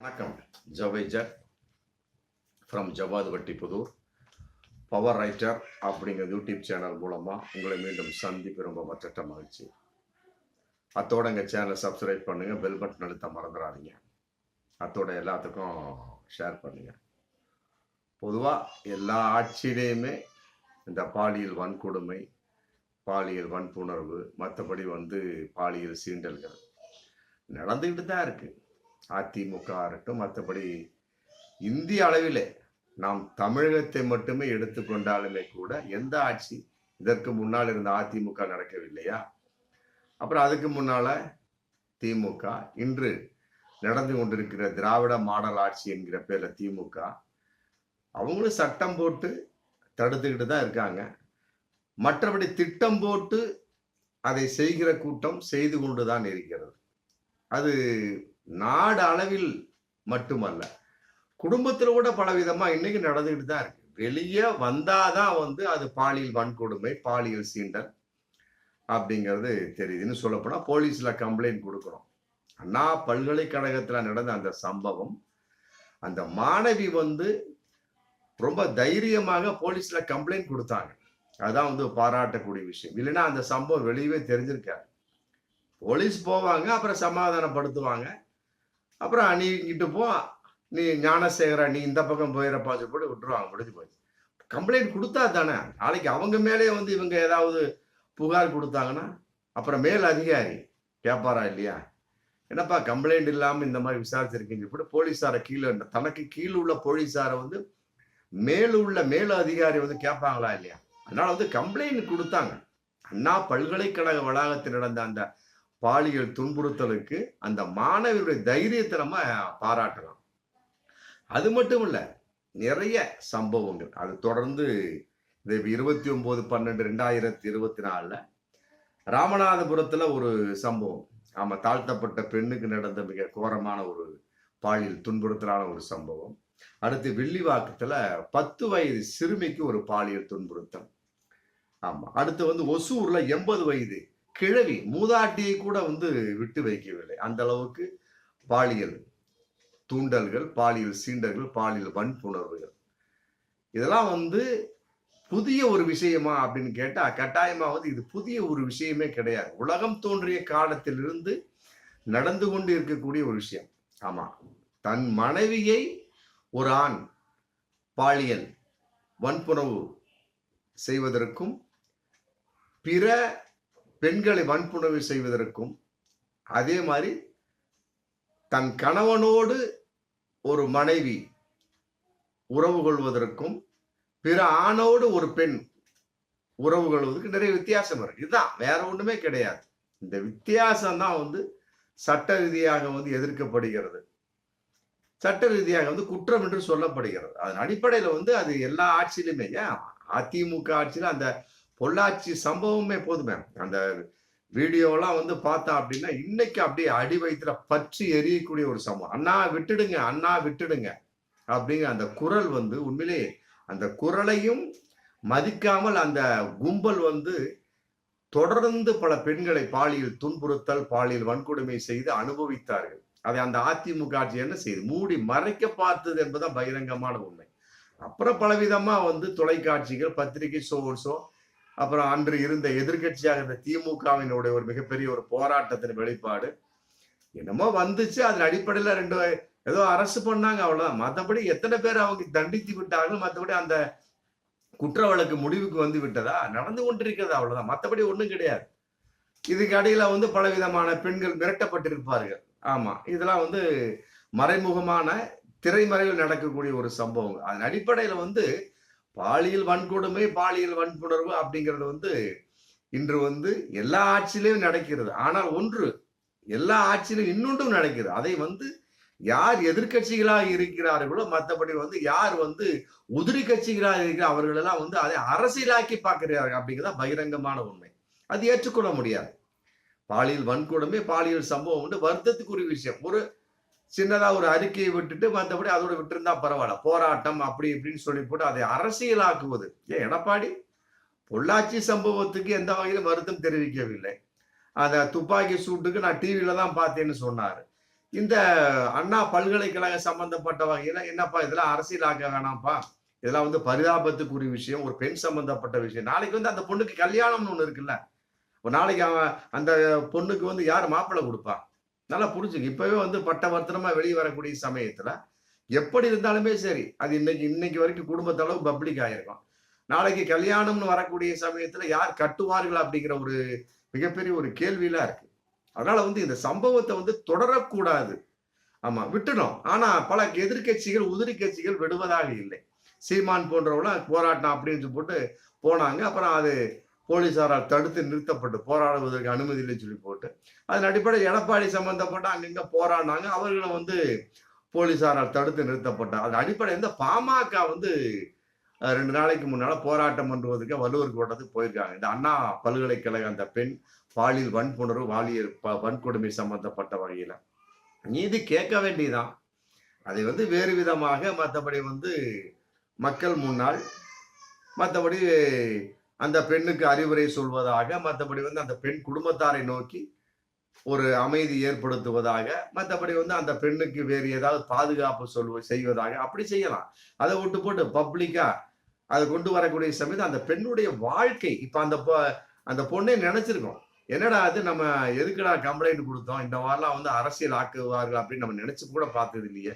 வணக்கம். ஜவேஜர் ஃப்ரம் ஜவாத் வட்டிப்புதூர் பவர் ரைட்டர் அப்படிங்கிற யூடியூப் சேனல் மூலமாக உங்களை மீண்டும் சந்திப்பு ரொம்ப மற்ற மகிழ்ச்சி. அத்தோட எங்கள் சேனலை சப்ஸ்கிரைப் பண்ணுங்கள் பெல் பட்டன் அழுத்த மறந்துடாதீங்க. அத்தோட எல்லாத்துக்கும் ஷேர் பண்ணுங்கள் பொதுவாக எல்லா ஆட்சியிலையுமே இந்த பாலியல் வன்கொடுமை பாலியல் வன்புணர்வு மற்றபடி வந்து பாலியல் சீண்டல்கள் நடந்துக்கிட்டு தான் இருக்குது அதிமுக இருக்கட்டும் மற்றபடி இந்திய அளவிலே நாம் தமிழகத்தை மட்டுமே எடுத்துக்கொண்டாலுமே கூட எந்த ஆட்சி இதற்கு முன்னால் இருந்த அதிமுக நடக்கவில்லையா? அப்புறம் அதுக்கு முன்னால திமுக இன்று நடந்து கொண்டிருக்கிற திராவிட மாடல் ஆட்சி என்கிற பேரில் திமுக அவங்களும் சட்டம் போட்டு தடுத்துக்கிட்டு தான் இருக்காங்க. மற்றபடி திட்டம் போட்டு அதை செய்கிற கூட்டம் செய்து கொண்டு தான் இருக்கிறது. அது நாடு அளவில் மட்டுமல்ல குடும்பத்தில் கூட பலவிதமாக இன்னைக்கு நடந்துகிட்டு தான் இருக்கு. வெளியே வந்தாதான் வந்து அது பாலியல் வன்கொடுமை பாலியல் சீண்டல் அப்படிங்கிறது தெரியுதுன்னு சொல்லப்போனால் சொல்லப்போனா போலீஸ்ல கம்ப்ளைண்ட் கொடுக்குறோம் அண்ணா பல்கலைக்கழகத்தில் நடந்த அந்த சம்பவம் அந்த மாணவி வந்து ரொம்ப தைரியமாக போலீஸ்ல கம்ப்ளைண்ட் கொடுத்தாங்க. அதான் வந்து பாராட்டக்கூடிய விஷயம். இல்லைன்னா அந்த சம்பவம் வெளியவே தெரிஞ்சிருக்காரு போலீஸ் போவாங்க அப்புறம் சமாதானப்படுத்துவாங்க. அப்புறம் நீ இங்கிட்டு போ. நீ ஞானசேகரா நீ இந்த பக்கம் போயிடப்பா சொல்லி போட்டு விட்டுருவாங்க முடிஞ்சு போச்சு. கம்ப்ளைண்ட் கொடுத்தா தானே. நாளைக்கு அவங்க மேலே வந்து இவங்க ஏதாவது புகார் கொடுத்தாங்கன்னா அப்புறம் மேல் அதிகாரி கேட்பாரா இல்லையா? என்னப்பா கம்ப்ளைண்ட் இல்லாமல் இந்த மாதிரி விசாரிச்சிருக்கீங்க சொல்லிட்டு போலீஸாரை கீழே தனக்கு கீழே உள்ள போலீஸாரை வந்து மேல உள்ள மேல் அதிகாரி வந்து கேட்பாங்களா இல்லையா? அதனால வந்து கம்ப்ளைண்ட் கொடுத்தாங்க. அண்ணா பல்கலைக்கழக வளாகத்தில் நடந்த அந்த பாலியல் துன்புறுத்தலுக்கு அந்த மாணவருடைய தைரியத்தை நம்ம பாராட்டலாம். அது மட்டும் இல்லை நிறைய சம்பவங்கள். அது தொடர்ந்து இந்த இருபத்தி ஒன்பது பன்னெண்டு ரெண்டாயிரத்தி இருபத்தி நாலில் ராமநாதபுரத்தில் ஒரு சம்பவம். ஆமாம் தாழ்த்தப்பட்ட பெண்ணுக்கு நடந்த மிக கோரமான ஒரு பாலியல் துன்புறுத்தலான ஒரு சம்பவம். அடுத்து வில்லிவாக்கத்தில் பத்து வயது சிறுமிக்கு ஒரு பாலியல் துன்புறுத்தல். ஆமாம் அடுத்து வந்து ஒசூரில் எண்பது வயது கிழவி மூதாட்டியை கூட வந்து விட்டு வைக்கவில்லை. அந்த அளவுக்கு பாலியல் தூண்டல்கள் பாலியல் சீண்டல்கள் பாலியல் வன்புணர்வுகள். இதெல்லாம் வந்து புதிய ஒரு விஷயமா அப்படின்னு கேட்டா கட்டாயமா வந்து இது புதிய ஒரு விஷயமே கிடையாது. உலகம் தோன்றிய காலத்திலிருந்து நடந்து கொண்டு இருக்கக்கூடிய ஒரு விஷயம். ஆமா தன் மனைவியை ஒரு ஆண் பாலியல் வன்புணர்வு செய்வதற்கும் பிற பெண்களை வன்புணர்வு செய்வதற்கும் அதே மாதிரி தன் கணவனோடு ஒரு மனைவி உறவு கொள்வதற்கும் பிற ஆணோடு ஒரு பெண் உறவு கொள்வதற்கு நிறைய வித்தியாசம் இருக்கு. இதுதான் வேற ஒண்ணுமே கிடையாது. இந்த வித்தியாசம் தான் வந்து சட்ட ரீதியாக வந்து எதிர்க்கப்படுகிறது. சட்ட ரீதியாக வந்து குற்றம் என்று சொல்லப்படுகிறது. அதன் அடிப்படையில வந்து அது எல்லா ஆட்சியிலுமே ஏன் அதிமுக ஆட்சியில அந்த பொள்ளாச்சி சம்பவமே போதுமே அந்த வீடியோலாம் வந்து பார்த்தா அப்படின்னா இன்னைக்கு அப்படியே அடி வயிற்றுல பற்றி எரியக்கூடிய ஒரு சம்பவம். அண்ணா விட்டுடுங்க அண்ணா விட்டுடுங்க. அப்படிங்கிற அந்த குரல் வந்து உண்மையிலே அந்த குரலையும் மதிக்காமல் அந்த கும்பல் வந்து தொடர்ந்து பல பெண்களை பாலியல் துன்புறுத்தல் பாலியல் வன்கொடுமை செய்து அனுபவித்தார்கள். அதை அந்த அதிமுக ஆட்சி என்ன செய்யுது மூடி மறைக்க பார்த்தது என்பதுதான் பகிரங்கமான உண்மை. அப்புறம் பலவிதமா வந்து தொலைக்காட்சிகள் பத்திரிகை சோர்ஸோ அப்புறம் அன்று இருந்த எதிர்கட்சியாக இருந்த திமுகவினுடைய ஒரு மிகப்பெரிய ஒரு போராட்டத்தின் வெளிப்பாடு என்னமோ வந்துச்சு. அதன் அடிப்படையில ரெண்டு ஏதோ அரசு பண்ணாங்க அவ்வளவுதான். மற்றபடி எத்தனை பேர் அவங்க தண்டித்து விட்டார்கள் மற்றபடி அந்த குற்ற வழக்கு முடிவுக்கு வந்து விட்டதா? நடந்து கொண்டிருக்கிறது அவ்வளவுதான். மற்றபடி ஒன்றும் கிடையாது. இதுக்கு அடியில வந்து பலவிதமான பெண்கள் மிரட்டப்பட்டிருப்பார்கள். ஆமா இதெல்லாம் வந்து மறைமுகமான திரைமறைவில் நடக்கக்கூடிய ஒரு சம்பவம் அதன் அடிப்படையில வந்து பாலியல் வன்கொடுமை பாலியல் வன்புணர்வு அப்படிங்கிறது வந்து இன்று வந்து எல்லா ஆட்சியிலையும் நடக்கிறது. ஆனால் ஒன்று எல்லா ஆட்சியிலும் இன்னொன்றும் நடக்கிறது. அதை வந்து யார் எதிர்கட்சிகளாக இருக்கிறார்களோ மற்றபடி வந்து யார் வந்து உதிரி கட்சிகளாக இருக்கிற அவர்களெல்லாம் வந்து அதை அரசியலாக்கி பார்க்கிறார்கள் அப்படிங்கிறத பகிரங்கமான உண்மை. அது ஏற்றுக்கொள்ள முடியாது. பாலியல் வன்கொடுமை பாலியல் சம்பவம் வந்து வருத்தத்துக்குரிய விஷயம். ஒரு சின்னதா ஒரு அறிக்கையை விட்டுட்டு மற்றபடி அதோட விட்டுருந்தா பரவாயில்ல. போராட்டம் அப்படி இப்படின்னு சொல்லி போட்டு அதை அரசியலாக்குவது. ஏன் எடப்பாடி? பொள்ளாச்சி சம்பவத்துக்கு எந்த வகையிலும் வருத்தம் தெரிவிக்கவில்லை. அந்த துப்பாக்கி சூட்டுக்கு நான் டிவியில தான் பார்த்தேன்னு சொன்னாரு. இந்த அண்ணா பல்கலைக்கழக சம்பந்தப்பட்ட வகையில என்னப்பா இதெல்லாம் அரசியலாக்க வேணாம்ப்பா? இதெல்லாம் வந்து பரிதாபத்துக்குரிய விஷயம் ஒரு பெண் சம்பந்தப்பட்ட விஷயம். நாளைக்கு வந்து அந்த பொண்ணுக்கு கல்யாணம்னு ஒண்ணு இருக்குல்ல. ஒரு நாளைக்கு அவன் அந்த பொண்ணுக்கு வந்து யார் மாப்பிள்ளை கொடுப்பா? நல்லா புரிஞ்சுக்க இப்பவே வந்து பட்டவர்த்தனமா வெளியே வரக்கூடிய சமயத்துல எப்படி இருந்தாலுமே சரி அது இன்னைக்கு இன்னைக்கு வரைக்கும் குடும்பத்தளவு பப்ளிக் ஆயிருக்கும். நாளைக்கு கல்யாணம்னு வரக்கூடிய சமயத்துல யார் கட்டுவார்கள் அப்படிங்கிற ஒரு மிகப்பெரிய ஒரு கேள்வியெல்லாம் இருக்கு. அதனால வந்து இந்த சம்பவத்தை வந்து தொடரக்கூடாது. ஆமா விட்டுடும் ஆனா பல எதிர்க்கட்சிகள் உதிரி கட்சிகள் விடுவதாக இல்லை. சீமான் போன்றவங்களாம் போராட்டம் அப்படின்னு போட்டு போனாங்க. அப்புறம் அது போலீஸாரால் தடுத்து நிறுத்தப்பட்டு போராடுவதற்கு அனுமதி இல்லை சொல்லி போட்டு அதன் அடிப்படை எடப்பாடி சம்பந்தப்பட்ட அங்கங்க போராடினாங்க. அவர்களும் வந்து போலீஸாரால் தடுத்து நிறுத்தப்பட்டார். அது அடிப்படை இந்த பாமக வந்து ரெண்டு நாளைக்கு முன்னால போராட்டம் பண்ணுவதற்கு வள்ளுவர் கோட்டத்துக்கு போயிருக்காங்க. இந்த அண்ணா பல்கலைக்கழக அந்த பெண் பாலியல் வன்புணர்வு வாலியல் ப- வன்கொடுமை சம்பந்தப்பட்ட வகையில. நீதி கேட்க வேண்டியதான் அதை வந்து வேறு விதமாக மற்றபடி வந்து மக்கள் முன்னால் மற்றபடி அந்த பெண்ணுக்கு அறிவுரை சொல்வதாக மற்றபடி வந்து அந்த பெண் குடும்பத்தாரை நோக்கி ஒரு அமைதி ஏற்படுத்துவதாக மற்றபடி வந்து அந்த பெண்ணுக்கு வேறு ஏதாவது பாதுகாப்பு சொல்வ செய்வதாக அப்படி செய்யலாம். அதை விட்டு போட்டு பப்ளிக்கா அதை கொண்டு வரக்கூடிய சமயத்து அந்த பெண்ணுடைய வாழ்க்கை இப்ப அந்த அந்த பொண்ணே நினைச்சிருக்கோம். என்னடா அது நம்ம எதுக்குடா கம்ப்ளைண்ட் கொடுத்தோம்? இந்த மாதிரிலாம் வந்து அரசியல் ஆக்குவார்கள் அப்படின்னு நம்ம நினைச்சு கூட பார்த்தது இல்லையே.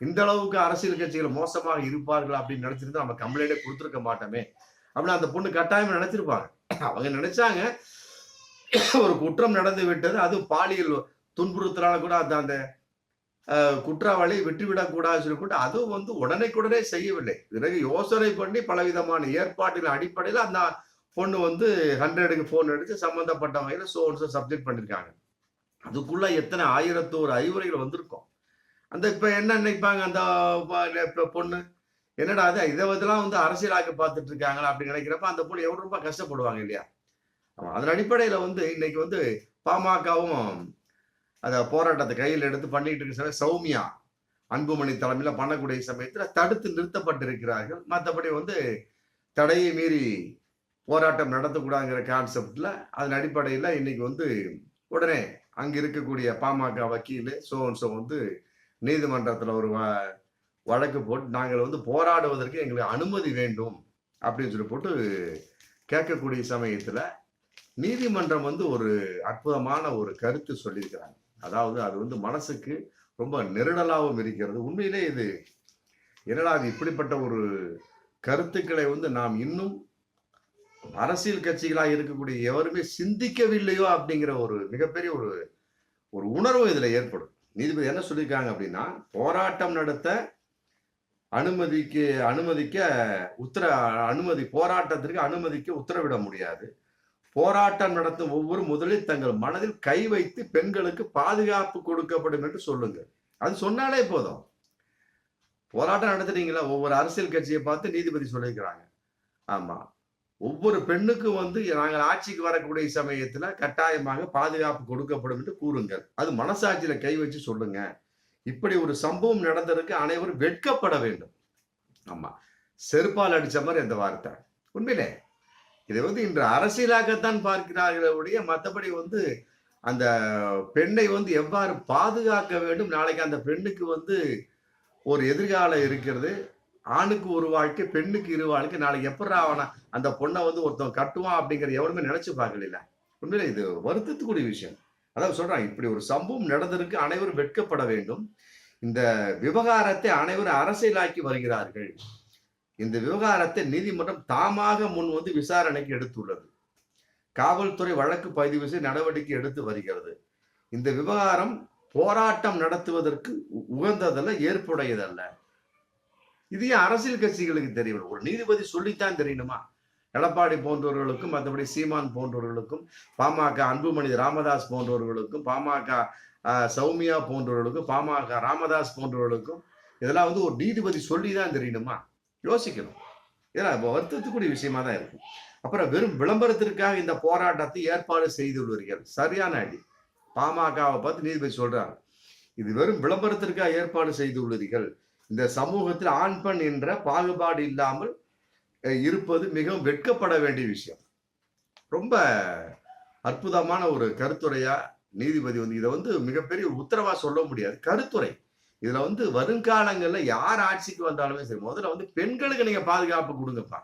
இந்த அளவுக்கு அரசியல் கட்சிகள் மோசமாக இருப்பார்கள் அப்படின்னு நினைச்சிருந்தா நம்ம கம்ப்ளைண்டே கொடுத்துருக்க மாட்டோமே. அப்படின்னு அந்த பொண்ணு கட்டாயமா நினைச்சிருப்பாங்க. அவங்க நினைச்சாங்க ஒரு குற்றம் நடந்து விட்டது. அது பாலியல் துன்புறுத்தலால கூட அந்த அந்த குற்றவாளியை குற்றவாளி விட்டுவிடக்கூடாது சொல்லி கூட அதுவும் வந்து உடனேக்குடனே செய்யவில்லை. பிறகு யோசனை பண்ணி பலவிதமான ஏற்பாட்டின் அடிப்படையில் அந்த பொண்ணு வந்து ஹண்ட்ரடுக்கு ஃபோன் அடித்து சம்மந்தப்பட்ட வகையில் சோர்ஸ் சப்ஜெக்ட் பண்ணியிருக்காங்க அதுக்குள்ள எத்தனை ஆயிரத்தோரு அறிவுரைகள் வந்திருக்கும். அந்த இப்போ என்ன நினைப்பாங்க அந்த பொண்ணு? என்னடா அது இதை இதெல்லாம் வந்து அரசியலாக்கி பார்த்துட்டு இருக்காங்களா அப்படின்னு நினைக்கிறப்ப அந்த பொண்ணு எவ்வளோ ரொம்ப கஷ்டப்படுவாங்க இல்லையா? ஆமாம் அதன் அடிப்படையில் வந்து இன்னைக்கு வந்து பாமகவும் அந்த போராட்டத்தை கையில் எடுத்து பண்ணிட்டு இருக்க சமயம் சௌமியா அன்புமணி தலைமையில் பண்ணக்கூடிய சமயத்தில் தடுத்து நிறுத்தப்பட்டிருக்கிறார்கள். மற்றபடி வந்து தடையை மீறி போராட்டம் நடத்தக்கூடாதுங்கிற கான்செப்டில் அதன் அடிப்படையில் இன்னைக்கு வந்து உடனே அங்கே இருக்கக்கூடிய பாமக வக்கீல் சோன்சோ வந்து நீதிமன்றத்தில் ஒரு வழக்கு போட்டு நாங்கள் வந்து போராடுவதற்கு எங்களுக்கு அனுமதி வேண்டும் அப்படின்னு சொல்லி போட்டு கேட்கக்கூடிய சமயத்தில் நீதிமன்றம் வந்து ஒரு அற்புதமான ஒரு கருத்து சொல்லியிருக்கிறாங்க. அதாவது அது வந்து மனசுக்கு ரொம்ப நெருடலாகவும் இருக்கிறது. உண்மையிலே இது என்னடா அது இப்படிப்பட்ட ஒரு கருத்துக்களை வந்து நாம் இன்னும் அரசியல் கட்சிகளாக இருக்கக்கூடிய எவருமே சிந்திக்கவில்லையோ அப்படிங்கிற ஒரு மிகப்பெரிய ஒரு ஒரு உணர்வு இதில் ஏற்படும். நீதிபதி என்ன சொல்லியிருக்காங்க அப்படின்னா போராட்டம் நடத்த அனுமதிக்கு அனுமதிக்க உத்தர அனுமதி போராட்டத்திற்கு அனுமதிக்க உத்தரவிட முடியாது. போராட்டம் நடத்தும் ஒவ்வொரு முதலில் தங்கள் மனதில் கை வைத்து பெண்களுக்கு பாதுகாப்பு கொடுக்கப்படும் என்று சொல்லுங்கள். அது சொன்னாலே போதும். போராட்டம் நடத்துறீங்களா? ஒவ்வொரு அரசியல் கட்சியை பார்த்து நீதிபதி சொல்லியிருக்கிறாங்க. ஆமா. ஒவ்வொரு பெண்ணுக்கும் வந்து நாங்கள் ஆட்சிக்கு வரக்கூடிய சமயத்துல கட்டாயமாக பாதுகாப்பு கொடுக்கப்படும் என்று கூறுங்கள். அது மனசாட்சியில கை வச்சு சொல்லுங்க. இப்படி ஒரு சம்பவம் நடந்ததற்கு அனைவரும் வெட்கப்பட வேண்டும். ஆமா. செருப்பால் அடிச்ச மாதிரி அந்த வார்த்தை. உண்மையிலே. இதை வந்து இன்று அரசியலாகத்தான் பார்க்கிறார்களே ஒழிய மற்றபடி வந்து அந்த பெண்ணை வந்து எவ்வாறு பாதுகாக்க வேண்டும்? நாளைக்கு அந்த பெண்ணுக்கு வந்து ஒரு எதிர்காலம் இருக்கிறது. ஆணுக்கு ஒரு வாழ்க்கை பெண்ணுக்கு இரு வாழ்க்கை. நாளைக்கு எப்படா அவனை அந்த பொண்ணை வந்து ஒருத்தன் கட்டுவான் அப்படிங்கிற எவருமே நினைச்சு பார்க்கல. உண்மையில இது வருத்தத்துக்குரிய விஷயம். அதாவது சொல்றான் இப்படி ஒரு சம்பவம் நடந்திருக்கு அனைவரும் வெட்கப்பட வேண்டும். இந்த விவகாரத்தை அனைவரும் அரசியலாக்கி வருகிறார்கள். இந்த விவகாரத்தை நீதிமன்றம் தாமாக முன் வந்து விசாரணைக்கு எடுத்துள்ளது. காவல்துறை வழக்கு பதிவு செய்து நடவடிக்கை எடுத்து வருகிறது. இந்த விவகாரம் போராட்டம் நடத்துவதற்கு உ- உகந்ததல்ல ஏற்புடையதல்ல. இது ஏன் அரசியல் கட்சிகளுக்கு தெரியவில்லை ஒரு நீதிபதி சொல்லித்தான் தெரியணுமா? எடப்பாடி போன்றவர்களுக்கும் மற்றபடி சீமான் போன்றவர்களுக்கும் பாமக அன்புமணி ராமதாஸ் போன்றவர்களுக்கும் பாமக சௌமியா போன்றவர்களுக்கும் பாமக ராமதாஸ் போன்றவர்களுக்கும் இதெல்லாம் வந்து ஒரு நீதிபதி சொல்லி தான் தெரியணுமா? யோசிக்கணும். இதெல்லாம் இப்போ வருத்தத்துக்குரிய விஷயமா தான் இருக்கு அப்புறம் வெறும் விளம்பரத்திற்காக இந்த போராட்டத்தை ஏற்பாடு செய்துள்ளீர்கள் சரியான அடி. பாமகவை பார்த்து நீதிபதி சொல்றாங்க இது வெறும் விளம்பரத்திற்காக ஏற்பாடு செய்துள்ளீர்கள் இந்த சமூகத்தில் ஆண் பெண் என்ற பாகுபாடு இல்லாமல் இருப்பது மிகவும் வெட்கப்பட வேண்டிய விஷயம். ரொம்ப அற்புதமான ஒரு கருத்துரையா நீதிபதி வந்து இதை வந்து மிகப்பெரிய உத்தரவா சொல்ல முடியாது. கருத்துரை. இதுல வந்து வருங்காலங்கள்ல யார் ஆட்சிக்கு வந்தாலுமே சரி முதல்ல வந்து பெண்களுக்கு நீங்க பாதுகாப்பு கொடுங்கப்பா.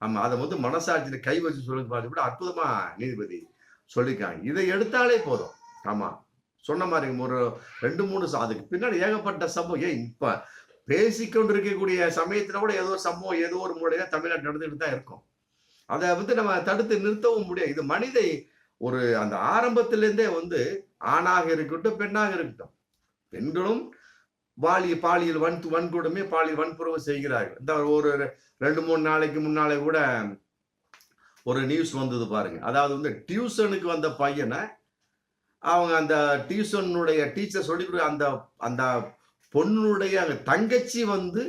ஆமா அதை வந்து மனசாட்சியில கை வச்சு சொல்லுங்க பார்த்து அற்புதமா நீதிபதி சொல்லியிருக்காங்க. இதை எடுத்தாலே போதும். ஆமா சொன்ன மாதிரி ஒரு ரெண்டு மூணு அதுக்கு பின்னாடி ஏகப்பட்ட சம்பவம். ஏன் இப்ப பேசிக்கொண்டு இருக்கக்கூடிய சமயத்துல கூட ஏதோ ஒரு சம்பவம் ஏதோ ஒரு முறையில தமிழ்நாட்டு நடந்துட்டு தான் இருக்கும். அதை வந்து நம்ம தடுத்து நிறுத்தவும் முடியாது. இது மனித ஒரு அந்த ஆரம்பத்திலேருந்தே வந்து ஆணாக இருக்கட்டும் பெண்ணாக இருக்கட்டும். பெண்களும் பாலிய பாலியல் வன் வன்கொடுமை பாலியல் வன்புறவு செய்கிறார்கள். இந்த ஒரு ரெண்டு மூணு நாளைக்கு முன்னாலே கூட ஒரு நியூஸ் வந்தது பாருங்க. அதாவது வந்து டியூஷனுக்கு வந்த பையனை அவங்க அந்த டியூஷனுடைய டீச்சர் சொல்லி கொடு அந்த அந்த பொண்ணுடைய அந்த தங்கச்சி வந்து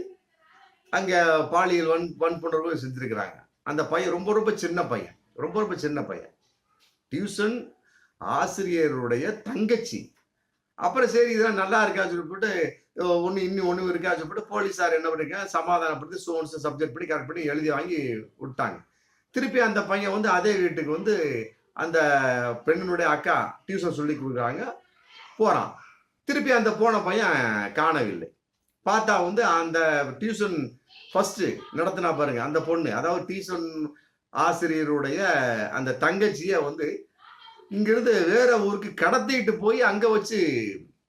அங்கே பாலியல் வன் வன்புணர்வு செஞ்சிருக்கிறாங்க. அந்த பையன் ரொம்ப ரொம்ப சின்ன பையன். ரொம்ப ரொம்ப சின்ன பையன். டியூஷன் ஆசிரியருடைய தங்கச்சி. அப்புறம் சரி இதெல்லாம் நல்லா இருக்கா சொல்லிவிட்டு ஒன்று இன்னும் ஒன்று இருக்கா சொல்லிட்டு போலீஸார் என்ன பண்ணிருக்காங்க சமாதானப்படுத்தி சோன்ஸ் சப்ஜெக்ட் பண்ணி கரெக்ட் பண்ணி எழுதி வாங்கி விட்டாங்க. திருப்பி அந்த பையன் வந்து அதே வீட்டுக்கு வந்து அந்த பெண்ணினுடைய அக்கா டியூஷன் சொல்லி கொடுக்குறாங்க போகிறான் திருப்பி அந்த போன பையன் காணவில்லை. பார்த்தா வந்து அந்த டியூஷன் ஃபர்ஸ்ட் நடத்தினா பாருங்க அந்த பொண்ணு அதாவது டியூஷன் ஆசிரியருடைய அந்த தங்கச்சிய வந்து இங்கிருந்து வேற ஊருக்கு கடத்திட்டு போய் அங்க வச்சு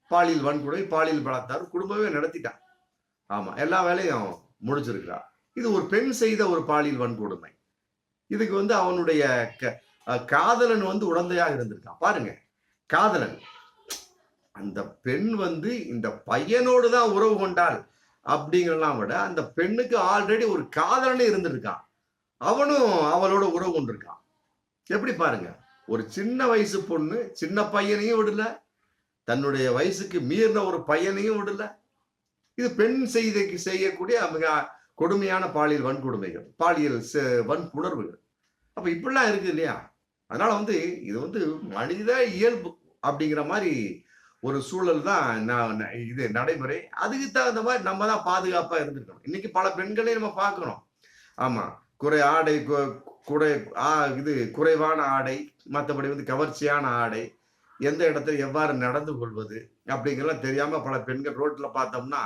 பாலியல் வன்கொடுமை பாலியல் பலாத்தார் குடும்பமே நடத்திட்டான். ஆமா எல்லா வேலையும் முடிச்சிருக்கிறா இது ஒரு பெண் செய்த ஒரு பாலியல் வன்கொடுமை. இதுக்கு வந்து அவனுடைய க- காதலன் வந்து உடந்தையாக இருந்திருக்கான். பாருங்க காதலன். அந்த பெண் வந்து இந்த பையனோடு தான் உறவு கொண்டாள் அப்படிங்கிறலாம் விட அந்த பெண்ணுக்கு ஆல்ரெடி ஒரு காதலனே இருந்திருக்கான். அவனும் அவளோட உறவு கொண்டிருக்கான் எப்படி பாருங்க ஒரு சின்ன வயசு பொண்ணு சின்ன பையனையும் விடல தன்னுடைய வயசுக்கு மீறின ஒரு பையனையும் விடல. இது பெண் செய்திக்கு செய்யக்கூடிய மிக கொடுமையான பாலியல் வன்கொடுமைகள் பாலியல் செ- வன்புணர்வுகள் அப்ப இப்படிலாம் இருக்கு இல்லையா? அதனால வந்து இது வந்து மனித இயல்பு அப்படிங்கிற மாதிரி ஒரு சூழல் தான் நான் இது நடைமுறை. அதுக்கு தகுந்த மாதிரி நம்ம தான் பாதுகாப்பா இருந்திருக்கணும். இன்னைக்கு பல பெண்களையும் நம்ம பார்க்கணும். ஆமா குறை ஆடை குறை ஆ இது குறைவான ஆடை மற்றபடி வந்து கவர்ச்சியான ஆடை எந்த இடத்துல எவ்வாறு நடந்து கொள்வது அப்படிங்கிறலாம் தெரியாமல் பல பெண்கள் ரோட்டில் பார்த்தோம்னா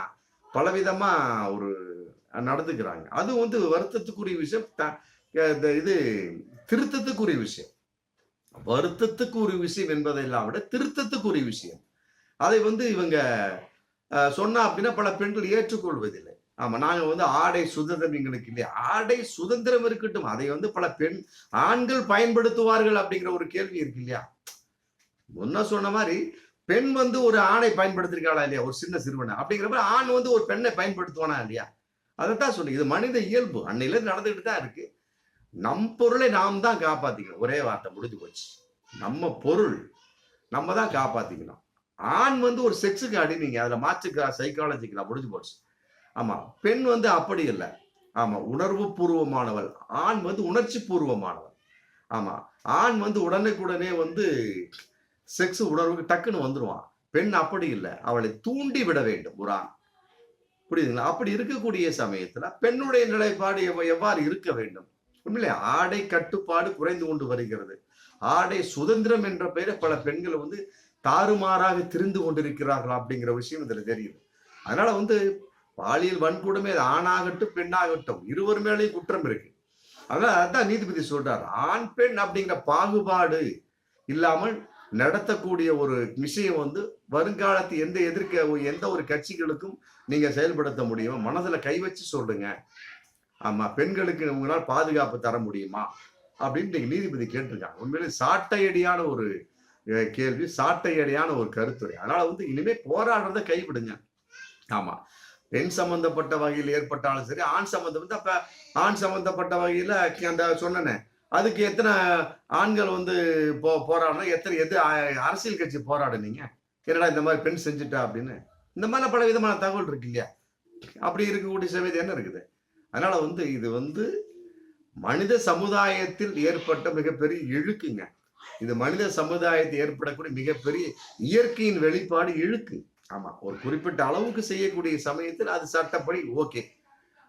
பலவிதமாக ஒரு நடந்துக்கிறாங்க. அது வந்து வருத்தத்துக்குரிய விஷயம் த- இந்த இது திருத்தத்துக்குரிய விஷயம். வருத்தத்துக்குரிய விஷயம் என்பதெல்லாம் விட திருத்தத்துக்குரிய விஷயம். அதை வந்து இவங்க சொன்னா அப்படின்னா பல பெண்கள் ஏற்றுக்கொள்வதில்லை. ஆமா நாங்க வந்து ஆடை சுதந்திரம் எங்களுக்கு இல்லையா? ஆடை சுதந்திரம் இருக்கட்டும். அதை வந்து பல பெண் ஆண்கள் பயன்படுத்துவார்கள் அப்படிங்கிற ஒரு கேள்வி இருக்கு இல்லையா? முன்ன சொன்ன மாதிரி பெண் வந்து ஒரு ஆணை பயன்படுத்திருக்காளா இல்லையா? ஒரு சின்ன சிறுவனை. அப்படிங்கிறப்ப ஆண் வந்து ஒரு பெண்ணை பயன்படுத்துவானா இல்லையா? அதைத்தான் சொல்லி இது மனித இயல்பு. அன்னையில நடந்துகிட்டு தான் இருக்கு. நம் பொருளை நாம் தான் காப்பாத்திக்கணும். ஒரே வார்த்தை முடிஞ்சு போச்சு. நம்ம பொருள் நம்ம தான் காப்பாத்திக்கணும். ஆண் வந்து ஒரு செக்ஸுக்கு அடி நீங்க அதுல மாற்றுக்கா சைக்காலஜிக்கலாம் முடிஞ்சு போச்சு. ஆமா பெண் வந்து அப்படி இல்லை. ஆமா உணர்வு பூர்வமானவள். ஆண் வந்து உணர்ச்சி பூர்வமானவள். ஆமா ஆண் வந்து உடனுக்குடனே வந்து செக்ஸ் உணர்வுக்கு டக்குன்னு வந்துருவான். பெண் அப்படி இல்லை. அவளை தூண்டி விட வேண்டும் ஒரு ஆண். புரியுதுங்களா? அப்படி இருக்கக்கூடிய சமயத்துல பெண்ணுடைய நிலைப்பாடு எவ்வாறு இருக்க வேண்டும்? உண்மையிலே ஆடை கட்டுப்பாடு குறைந்து கொண்டு வருகிறது. ஆடை சுதந்திரம் என்ற பெயரை பல பெண்கள் வந்து தாறுமாறாக திரிந்து கொண்டிருக்கிறார்கள் அப்படிங்கிற விஷயம் இதுல தெரியுது. அதனால வந்து பாலியல் வன்கொடுமை அது ஆணாகட்டும் பெண்ணாகட்டும் இருவர் மேலேயும் குற்றம் இருக்கு. அதான் அதான் நீதிபதி சொல்றார் ஆண் பெண் அப்படிங்கிற பாகுபாடு இல்லாமல் நடத்தக்கூடிய ஒரு விஷயம் வந்து வருங்காலத்து எந்த எதிர்க்க எந்த ஒரு கட்சிகளுக்கும் நீங்க செயல்படுத்த முடியுமா? மனசுல கை வச்சு சொல்லுங்க. ஆமா பெண்களுக்கு உங்களால் பாதுகாப்பு தர முடியுமா? அப்படின்னு நீங்க நீதிபதி கேட்டிருக்காங்க. உண்மையிலே சாட்டையடியான ஒரு கேள்வி சாட்டையடியான ஒரு கருத்துரை. அதனால வந்து இனிமே போராடுறத கைவிடுங்க. ஆமா. பெண் சம்பந்தப்பட்ட வகையில் ஏற்பட்டாலும் சரி ஆண் சம்பந்தப்பட்ட அப்ப ஆண் சம்பந்தப்பட்ட வகையில அந்த சொன்னனே அதுக்கு எத்தனை ஆண்கள் வந்து போ போராடணும் எத்தனை எது அரசியல் கட்சி போராடுனீங்க என்னடா இந்த மாதிரி பெண் செஞ்சுட்டா அப்படின்னு. இந்த மாதிரி பல விதமான தகவல் இருக்கு இல்லையா? அப்படி இருக்கக்கூடிய சமயத்து என்ன இருக்குது? அதனால வந்து இது வந்து மனித சமுதாயத்தில் ஏற்பட்ட மிகப்பெரிய இழுக்குங்க. இது மனித சமுதாயத்தில் ஏற்படக்கூடிய மிகப்பெரிய இயற்கையின் வெளிப்பாடு இழுக்கு. ஆமா ஒரு குறிப்பிட்ட அளவுக்கு செய்யக்கூடிய சமயத்தில் அது சட்டப்படி ஓகே.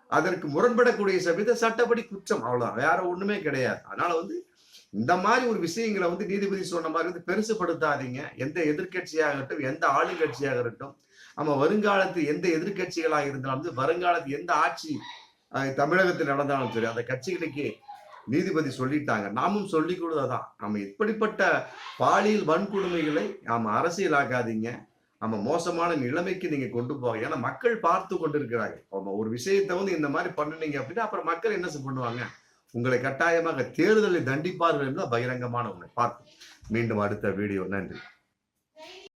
அதற்கு முரண்படக்கூடிய சமயத்தில் சட்டப்படி குற்றம் அவ்வளவுதான். வேற ஒண்ணுமே கிடையாது. அதனால வந்து இந்த மாதிரி ஒரு விஷயங்களை வந்து நீதிபதி சொன்ன மாதிரி வந்து பெருசுபடுத்தாதீங்க. எந்த எதிர்க்கட்சியாகட்டும் எந்த ஆளுங்கட்சியாக இருக்கட்டும் நம்ம வருங்காலத்து எந்த எதிர்க்கட்சிகளாக இருந்தாலும் வந்து வருங்காலத்து எந்த ஆட்சி தமிழகத்தில் நடந்தாலும் சரி அந்த கட்சிகளுக்கு நீதிபதி சொல்லிட்டாங்க. நாமும் சொல்லிக் கொடுத்ததான். நம்ம இப்படிப்பட்ட பாலியல் வன்கொடுமைகளை நாம் அரசியலாக்காதீங்க. நம்ம மோசமான நிலைமைக்கு நீங்க கொண்டு போக ஏன்னா மக்கள் பார்த்து கொண்டிருக்கிறாங்க அவங்க ஒரு விஷயத்தை வந்து இந்த மாதிரி பண்ணுனீங்க அப்படின்னா அப்புறம் மக்கள் என்ன பண்ணுவாங்க? உங்களை கட்டாயமாக தேர்தலை தண்டிப்பார்கள் என்பது பகிரங்கமான உண்மை பார்ப்போம். மீண்டும் அடுத்த வீடியோ நன்றி.